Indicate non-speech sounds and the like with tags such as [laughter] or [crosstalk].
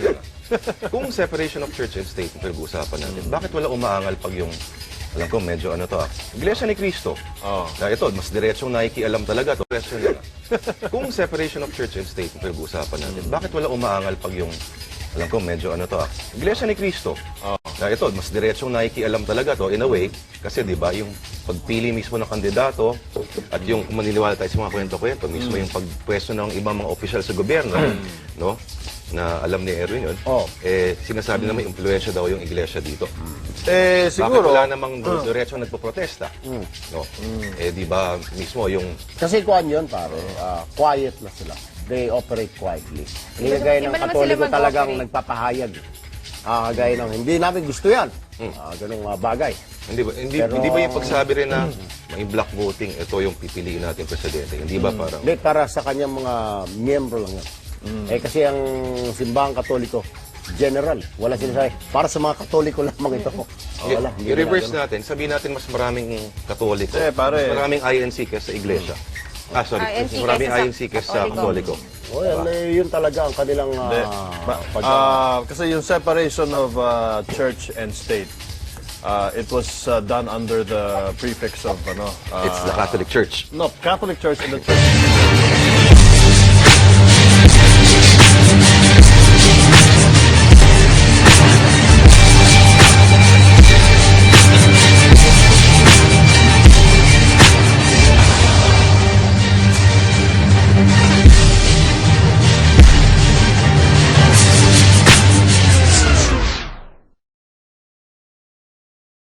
lang. Kung separation of church and state pinag-uusapan natin, bakit wala umaangal pag yung, alam ko, medyo ano to ah, Iglesia ni Cristo. Oo. Na ito, mas diretsong nakikialam talaga to. Question lang. Kung separation of church and state pinag-uusapan natin, bakit wala umaangal pag yung, alam ko, medyo ano to ah, Iglesia ni Cristo. Oo. Na ito, mas diretsong nakikialam talaga to in a way, kasi di ba, yung pagpili mismo ng kandidato at yung kung maniniwala tayo sa mga kwento-kwento, mismo yung pagpwesto ng ibang mga opisyal sa gobyerno, no? Na alam ni Erwin yun, Oh. eh, sinasabi na may impluensya daw yung iglesia dito. Eh, Bakit siguro, wala namang diretsong nagpo-protesta? No? Eh, di ba, mismo yung Kasi kuan yun, pare. ah, quiet na sila. They operate quietly. Hindi Iba- gaya iba ng naman katoliko sila talagang mag-operate. nagpapahayag. Ah, gaya ng hindi namin gusto yan. Ah, ganung ah, bagay. Hindi ba, hindi, Pero- hindi ba yung pagsabi rin na may black voting, ito yung pipiliin natin presidente? Hindi ba parang... Hindi, para sa kanyang mga miyembro lang yan. Eh kasi ang simbahang katoliko, general, wala sinasabi. Para sa mga katoliko [laughs] lamang ito. Oh, wala. hindi I-reverse natin, sabihin natin mas maraming katoliko, Eh, pare. mas maraming INC kaysa iglesia. Ah, sorry, INC mas maraming kaysa sa INC kaysa katoliko. Katoliko. Oh, yan, eh, yun talaga ang kanilang Hindi. ah, Ba- pag- ah, kasi yung separation of uh, church and state, uh, it was uh, done under the prefix of ano. uh, It's the Catholic Church. No, Catholic Church and the Church.